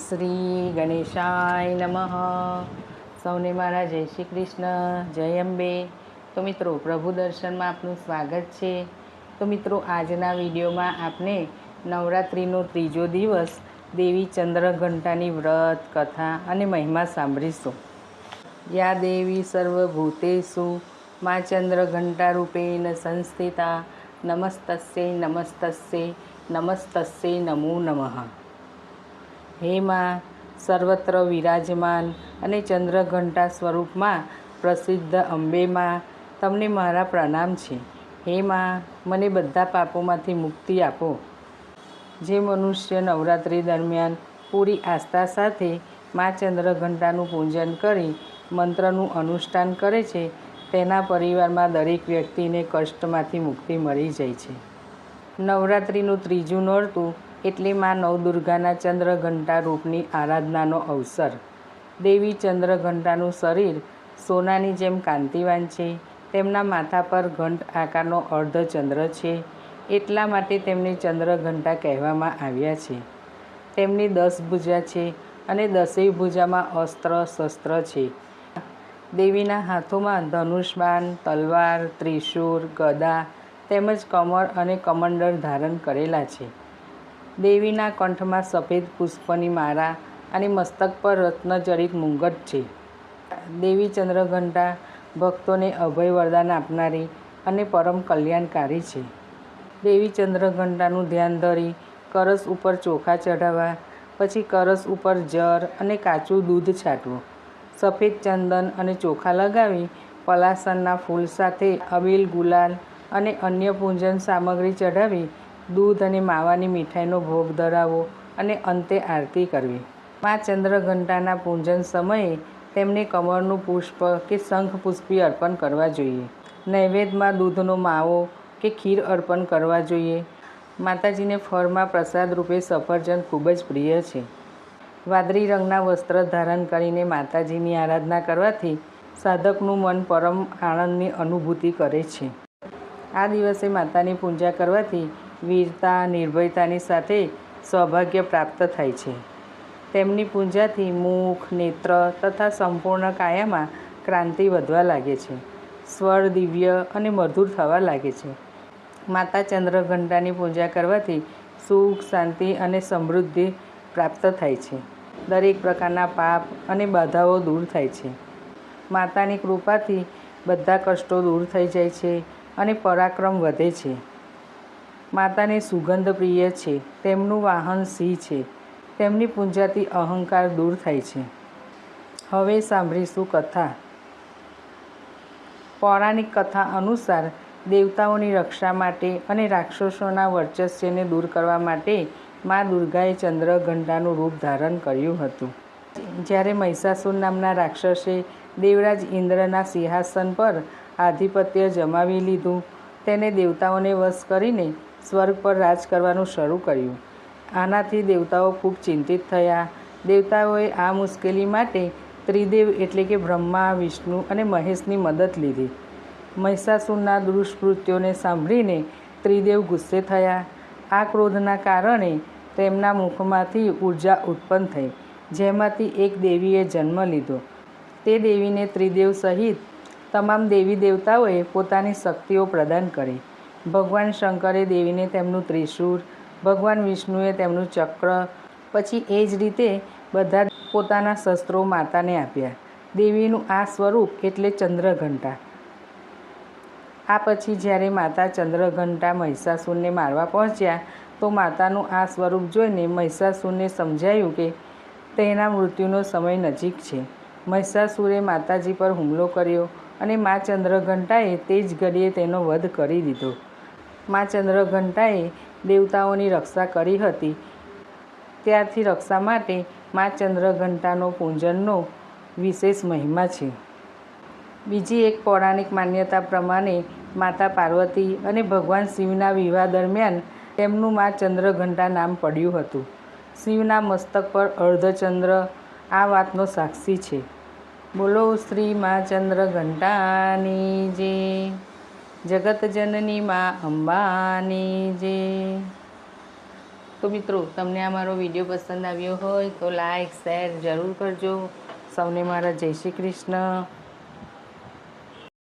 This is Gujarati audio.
શ્રી ગણેશાય નમઃ સૌને મારા જય શ્રી કૃષ્ણ જય અંબે તો મિત્રો પ્રભુ દર્શનમાં આપનું સ્વાગત છે તો મિત્રો આજના વિડીયોમાં આપણે નવરાત્રિનો ત્રીજો દિવસ દેવી ચંદ્રઘંટાની વ્રત કથા અને મહિમા સાંભળીશું યા દેવી સર્વભૂતેષુ મા ચંદ્રઘંટા રૂપેણ સંસ્થિતા નમસ્તસ્ય નમસ્તસ્ય નમસ્તસ્ય નમો નમઃ હે માં સર્વત્ર વિરાજમાન અને ચંદ્રઘંટા સ્વરૂપમાં પ્રસિદ્ધ અંબેમાં. તમને મારા પ્રણામ છે. હે માં મને બધા પાપોમાંથી મુક્તિ આપો. જે મનુષ્ય નવરાત્રિ દરમિયાન પૂરી આસ્થા સાથે મા ચંદ્રઘંટાનું પૂજન કરી મંત્રનું અનુષ્ઠાન કરે છે, તેના પરિવારમાં દરેક વ્યક્તિને કષ્ટમાંથી મુક્તિ મળી જાય છે. નવરાત્રિનું ત્રીજું નોરતું એટલે માં નવદુર્ગાના ચંદ્રઘંટા રૂપની આરાધનાનો અવસર. દેવી ચંદ્રઘંટાનું શરીર સોનાની જેમ કાંતિવાન છે. તેમના માથા પર ઘંટ આકારનો અર્ધચંદ્ર છે. એટલા માટે તેમને ચંદ્રઘંટા કહેવામાં આવ્યા છે. તેમની દસ ભુજા છે અને દસેય ભુજામાં અસ્ત્ર શસ્ત્ર છે. દેવીના હાથોમાં ધનુષબાન તલવાર ત્રિશૂર ગદા તેમજ કમર અને કમંડળ ધારણ કરેલા છે. દેવીના કંઠમાં સફેદ પુષ્પની માળા અને મસ્તક પર રત્નજડિત મુંગટ છે. દેવી ચંદ્રઘંટા ભક્તોને અભય વરદાન આપનારી અને પરમ કલ્યાણકારી છે. દેવી ચંદ્રઘંટાનું ધ્યાન ધરી કરસ ઉપર ચોખા ચઢાવવા, પછી કરસ ઉપર જર અને કાચું દૂધ છાંટવું, સફેદ ચંદન અને ચોખા લગાવી, પલાસનના ફૂલ સાથે અબીલ ગુલાલ અને અન્ય પૂજન સામગ્રી ચઢાવી દૂધ અને માવાની મીઠાઈનો ભોગ ધરાવવો અને અંતે આરતી કરવી. મા ચંદ્રઘંટાના પૂજન સમયે તેમને કમળનું પુષ્પ કે શંખ પુષ્પી અર્પણ કરવા જોઈએ. નૈવેદ્યમાં દૂધનો માવો કે ખીર અર્પણ કરવા જોઈએ. માતાજીને ફળમાં પ્રસાદ રૂપે સફરજન ખૂબ જ પ્રિય છે. વાદળી રંગના વસ્ત્ર ધારણ કરીને માતાજીની આરાધના કરવાથી સાધકનું મન પરમ આનંદની અનુભૂતિ કરે છે. આ દિવસે માતાની પૂજા કરવાથી વીરતા, નિર્ભયતાની સાથે સૌભાગ્ય પ્રાપ્ત થાય છે. તેમની પૂજાથી મુખ, નેત્ર તથા સંપૂર્ણ કાયામાં ક્રાંતિ વધવા લાગે છે. સ્વર દિવ્ય અને મધુર થવા લાગે છે. માતા ચંદ્રઘંટાની પૂજા કરવાથી સુખ, શાંતિ અને સમૃદ્ધિ પ્રાપ્ત થાય છે. દરેક પ્રકારના પાપ અને બાધાઓ દૂર થાય છે. માતાની કૃપાથી બધા કષ્ટો દૂર થઈ જાય છે અને પરાક્રમ વધે છે. માતાને સુગંધ પ્રિય છે, તેમનું વાહન સિંહ છે, તેમની પૂજાથી અહંકાર દૂર થાય છે. હવે સાંભળીશું કથા. પૌરાણિક કથા અનુસાર દેવતાઓની રક્ષા માટે અને રાક્ષસોના વર્ચસ્યને દૂર કરવા માટે મા દુર્ગાએ ચંદ્રઘંટાનું રૂપ ધારણ કર્યું હતું. જ્યારે મહિષાસુર નામના રાક્ષસે દેવરાજ ઇન્દ્રના સિંહાસન પર આધિપત્ય જમાવી લીધું, તેને દેવતાઓને વશ કરીને સ્વર્ગ પર રાજ કરવાનું શરૂ કર્યું. આનાથી દેવતાઓ ખૂબ ચિંતિત થયા. દેવતાઓએ આ મુશ્કેલી માટે ત્રિદેવ એટલે કે બ્રહ્મા, વિષ્ણુ અને મહેશની મદદ લીધી. મહિષાસુરના દુષ્કૃત્યોને સાંભળીને ત્રિદેવ ગુસ્સે થયા. આ ક્રોધના કારણે તેમના મુખમાંથી ઊર્જા ઉત્પન્ન થઈ, જેમાંથી એક દેવીએ જન્મ લીધો. તે દેવીને ત્રિદેવ સહિત તમામ દેવી દેવતાઓએ પોતાની શક્તિઓ પ્રદાન કરી. ભગવાન શંકરે દેવીને તેમનું ત્રિશૂળ, ભગવાન વિષ્ણુએ તેમનું ચક્ર, પછી એ જ રીતે બધા પોતાના શસ્ત્રો માતાને આપ્યા. દેવીનું આ સ્વરૂપ એટલે ચંદ્રઘંટા. આ પછી જ્યારે માતા ચંદ્રઘંટા મહિષાસુરને મારવા પહોંચ્યા, તો માતાનું આ સ્વરૂપ જોઈને મહિષાસુરને સમજાયું કે તેના મૃત્યુનો સમય નજીક છે. મહિષાસુરે માતાજી પર હુમલો કર્યો અને મા ચંદ્રઘંટાએ તે જ ઘડીએ તેનો વધ કરી દીધો. મા ચંદ્રઘંટાએ દેવતાઓની રક્ષા કરી હતી. ત્યારથી રક્ષા માટે મા ચંદ્રઘંટાનો પૂજનનો વિશેષ મહિમા છે. બીજી એક પૌરાણિક માન્યતા પ્રમાણે માતા પાર્વતી અને ભગવાન શિવના વિવાહ દરમિયાન તેમનું મા ચંદ્રઘંટા નામ પડ્યું હતું. શિવના મસ્તક પર અર્ધચંદ્ર આ વાતનો સાક્ષી છે. બોલો શ્રી મા ચંદ્રઘંટાની જે જગત જનની મા અંબાની જે તો મિત્રો, તમને આ મારો વીડિયો પસંદ આવ્યો હોય તો લાઈક, શેર જરૂર કરજો. સૌને મારા જય શ્રી કૃષ્ણ.